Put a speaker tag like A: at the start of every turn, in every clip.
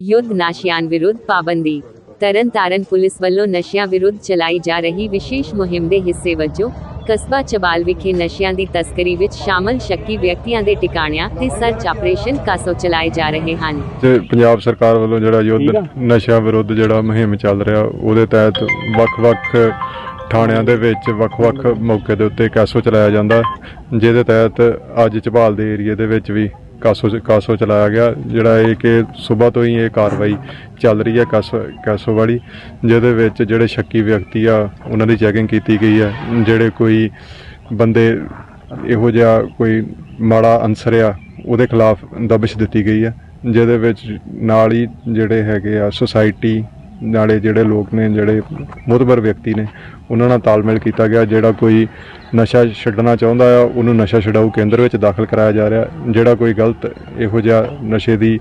A: ਯੁੱਧ ਨਸ਼ਿਆਂ ਵਿਰੁੱਧ ਪਾਬੰਦੀ। ਤਰਨਤਾਰਨ ਪੁਲਿਸ ਵੱਲੋਂ ਨਸ਼ਿਆਂ ਵਿਰੁੱਧ ਚਲਾਈ ਜਾ ਰਹੀ ਵਿਸ਼ੇਸ਼ ਮੁਹਿੰਮ ਦੇ ਹਿੱਸੇ ਵਜੋਂ ਕਸਬਾ ਚਬਾਲ ਵਿਖੇ ਨਸ਼ਿਆਂ ਦੀ ਤਸਕਰੀ ਵਿੱਚ ਸ਼ਾਮਲ ਸ਼ੱਕੀ ਵਿਅਕਤੀਆਂ ਦੇ ਟਿਕਾਣਿਆਂ ਤੇ ਸਰਚ ਆਪਰੇਸ਼ਨ ਕਾਸੋ ਚਲਾਏ ਜਾ ਰਹੇ ਹਨ।
B: ਤੇ ਪੰਜਾਬ ਸਰਕਾਰ ਵੱਲੋਂ ਜਿਹੜਾ ਯੁੱਧ ਨਸ਼ਿਆਂ ਵਿਰੁੱਧ ਜਿਹੜਾ ਮੁਹਿੰਮ ਚੱਲ ਰਿਹਾ ਉਹਦੇ ਤਹਿਤ ਵੱਖ-ਵੱਖ ਥਾਣਿਆਂ ਦੇ ਵਿੱਚ ਵੱਖ-ਵੱਖ ਮੌਕੇ ਦੇ ਉੱਤੇ ਕਾਸੋ ਚਲਾਇਆ ਜਾਂਦਾ। ਜਿਹਦੇ ਤਹਿਤ ਅੱਜ ਝਬਾਲ ਦੇ ਏਰੀਏ ਦੇ ਵਿੱਚ ਵੀ ਕਾਸੋ ਕਾਸੋ ਚਲਾਇਆ ਗਿਆ, ਜਿਹੜਾ ਇਹ ਕਿ ਸਵੇਰ ਤੋਂ ਹੀ ਇਹ ਕਾਰਵਾਈ ਚੱਲ ਰਹੀ ਹੈ ਕਾਸੋ ਕਾਸੋ ਵਾਲੀ ਜਿਹਦੇ ਵਿੱਚ ਜਿਹੜੇ ਸ਼ੱਕੀ ਵਿਅਕਤੀ ਆ, ਉਹਨਾਂ ਦੀ ਚੈਕਿੰਗ ਕੀਤੀ ਗਈ ਹੈ। ਜਿਹੜੇ ਕੋਈ ਬੰਦੇ ਇਹੋ ਜਿਹਾ ਕੋਈ ਮਾੜਾ ਅਨਸਰ ਆ, ਉਹਦੇ ਖਿਲਾਫ ਦਬਿਸ਼ ਦਿੱਤੀ ਗਈ ਹੈ, ਜਿਹਦੇ ਵਿੱਚ ਨਾਲ ਹੀ ਜਿਹੜੇ ਹੈਗੇ ਆ ਸੁਸਾਇਟੀ ਨਾਲੇ ਜਿਹੜੇ ਲੋਕ ਨੇ ਜਿਹੜੇ ਮੁਤਬਰ ਵਿਅਕਤੀ ਨੇ ਉਹਨਾਂ ਨਾਲ ਤਾਲਮੇਲ ਕੀਤਾ ਗਿਆ। ਜਿਹੜਾ ਕੋਈ ਨਸ਼ਾ ਛੱਡਣਾ ਚਾਹੁੰਦਾ ਆ ਉਹਨੂੰ ਨਸ਼ਾ ਛਡਾਊ ਕੇਂਦਰ ਵਿੱਚ ਦਾਖਲ ਕਰਾਇਆ ਜਾ ਰਿਹਾ। ਜਿਹੜਾ ਕੋਈ ਗਲਤ ਇਹੋ ਜਿਹਾ ਨਸ਼ੇ ਦੀ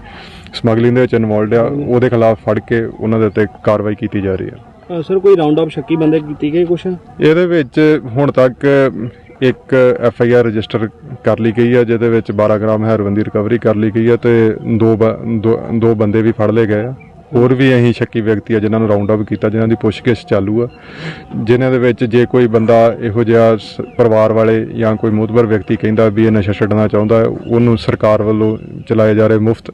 B: ਸਮਗਲਿੰਗ ਦੇ ਵਿੱਚ ਇਨਵੋਲਡ ਆ ਉਹਦੇ ਖਿਲਾਫ ਫੜ ਕੇ ਉਹਨਾਂ ਦੇ ਉੱਤੇ ਕਾਰਵਾਈ ਕੀਤੀ ਜਾ ਰਹੀ ਹੈ
C: ਸਰ ਕੋਈ ਰਾਉਂਡ ਅਪ ਸ਼ੱਕੀ ਬੰਦੇ ਕੀਤੀ ਗਈ ਕੁਛ?
B: ਇਹਦੇ ਵਿੱਚ ਹੁਣ ਤੱਕ ਇੱਕ ਐਫ ਆਈ ਆਰ ਰਜਿਸਟਰ ਕਰ ਲਈ ਗਈ ਹੈ ਜਿਹਦੇ ਵਿੱਚ 12 ਗ੍ਰਾਮ ਹੈਰੋਇਨ ਦੀ ਰਿਕਵਰੀ ਕਰ ਲਈ ਗਈ ਹੈ ਤੇ ਦੋ- ਦੋ ਬੰਦੇ ਵੀ ਫੜ ਲਏ ਗਏ ਆ। ਹੋਰ ਵੀ ਅਸੀਂ ਸ਼ੱਕੀ ਵਿਅਕਤੀ ਆ ਜਿਨ੍ਹਾਂ ਨੂੰ ਰਾਉਂਡ ਅਪ ਕੀਤਾ ਜਿਨ੍ਹਾਂ ਦੀ ਪੁੱਛਗਿੱਛ ਚਾਲੂ ਆ। ਜਿਨ੍ਹਾਂ ਦੇ ਵਿੱਚ ਜੇ ਕੋਈ ਬੰਦਾ ਇਹੋ ਜਿਹਾ ਪਰਿਵਾਰ ਵਾਲੇ ਜਾਂ ਕੋਈ ਮੋਤਬਰ ਵਿਅਕਤੀ ਕਹਿੰਦਾ ਵੀ ਇਹ ਨਸ਼ਾ ਛੱਡਣਾ ਚਾਹੁੰਦਾ ਉਹਨੂੰ ਸਰਕਾਰ ਵੱਲੋਂ ਚਲਾਏ ਜਾ ਰਹੇ ਮੁਫਤ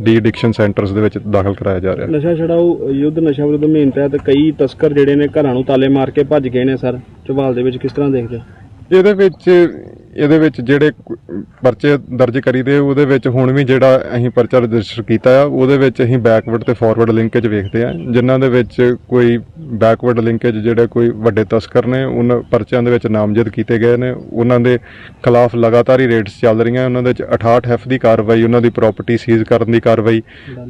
B: ਡੀ ਐਡਿਕਸ਼ਨ ਸੈਂਟਰਸ ਦੇ ਵਿੱਚ ਦਾਖਲ ਕਰਾਇਆ ਜਾ ਰਿਹਾ।
C: ਨਸ਼ਾ ਛਡਾਊ ਯੁੱਧ ਨਸ਼ਾ ਵਿਰੁੱਧ ਮੁਹਿੰਮ ਤਹਿਤ ਕਈ ਤਸਕਰ ਜਿਹੜੇ ਨੇ ਘਰਾਂ ਨੂੰ ਤਾਲੇ ਮਾਰ ਕੇ ਭੱਜ ਗਏ ਨੇ ਸਰ। ਝਬਾਲ ਦੇ ਵਿੱਚ ਕਿਸ ਤਰ੍ਹਾਂ ਦੇਖਦੇ ਹੋ?
B: ਇਹਦੇ ਵਿੱਚ ਇਹਦੇ ਵਿੱਚ ਜਿਹੜੇ ਪਰਚੇ ਦਰਜ ਕਰੀਦੇ ਉਹਦੇ ਵਿੱਚ ਹੁਣ ਵੀ ਜਿਹੜਾ ਅਸੀਂ ਪਰਚਾ ਰਜਿਸਟਰ ਕੀਤਾ ਆ, ਉਹਦੇ ਵਿੱਚ ਅਸੀਂ ਬੈਕਵਰਡ ਤੇ ਫਾਰਵਰਡ ਲਿੰਕੇਜ ਵੇਖਦੇ ਆ, ਜਿਨ੍ਹਾਂ ਦੇ ਵਿੱਚ ਕੋਈ ਬੈਕਵਰਡ ਲਿੰਕੇਜ ਜਿਹੜੇ ਕੋਈ ਵੱਡੇ ਤਸਕਰ ਨੇ ਉਹਨਾਂ ਪਰਚਿਆਂ ਦੇ ਵਿੱਚ ਨਾਮਜ਼ਦ ਕੀਤੇ ਗਏ ਨੇ, ਉਹਨਾਂ ਦੇ ਖਿਲਾਫ ਲਗਾਤਾਰ ਹੀ ਰੇਡਸ ਚੱਲ ਰਹੀਆਂ, ਉਹਨਾਂ ਦੇ ਵਿੱਚ 68 ਐਫ ਦੀ ਕਾਰਵਾਈ, ਉਹਨਾਂ ਦੀ ਪ੍ਰਾਪਰਟੀ ਸੀਜ਼ ਕਰਨ ਦੀ ਕਾਰਵਾਈ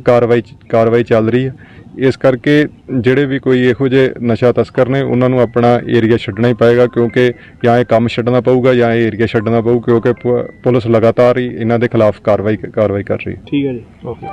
B: ਕਾਰਵਾਈ ਕਾਰਵਾਈ ਚੱਲ ਰਹੀ ਹੈ। ਇਸ ਕਰਕੇ ਜਿਹੜੇ ਵੀ ਕੋਈ ਇਹੋ ਜਿਹੇ ਨਸ਼ਾ ਤਸਕਰ ਨੇ, ਉਹਨਾਂ ਨੂੰ ਆਪਣਾ ਏਰੀਆ ਛੱਡਣਾ ਹੀ ਪਏਗਾ, ਕਿਉਂਕਿ ਜਾਂ ਇਹ ਕੰਮ ਛੱਡਣਾ ਪਊਗਾ ਜਾਂ ਇਹ ਏਰੀਆ ਛੱਡਣਾ ਪਊ, ਕਿਉਂਕਿ ਪੁ- ਪੁਲਿਸ ਲਗਾਤਾਰ ਹੀ ਇਹਨਾਂ ਦੇ ਖਿਲਾਫ ਕਾਰਵਾਈ ਕਾਰਵਾਈ ਕਰ ਰਹੀ ਹੈ।
C: ਠੀਕ ਹੈ ਜੀ, ਓਕੇ।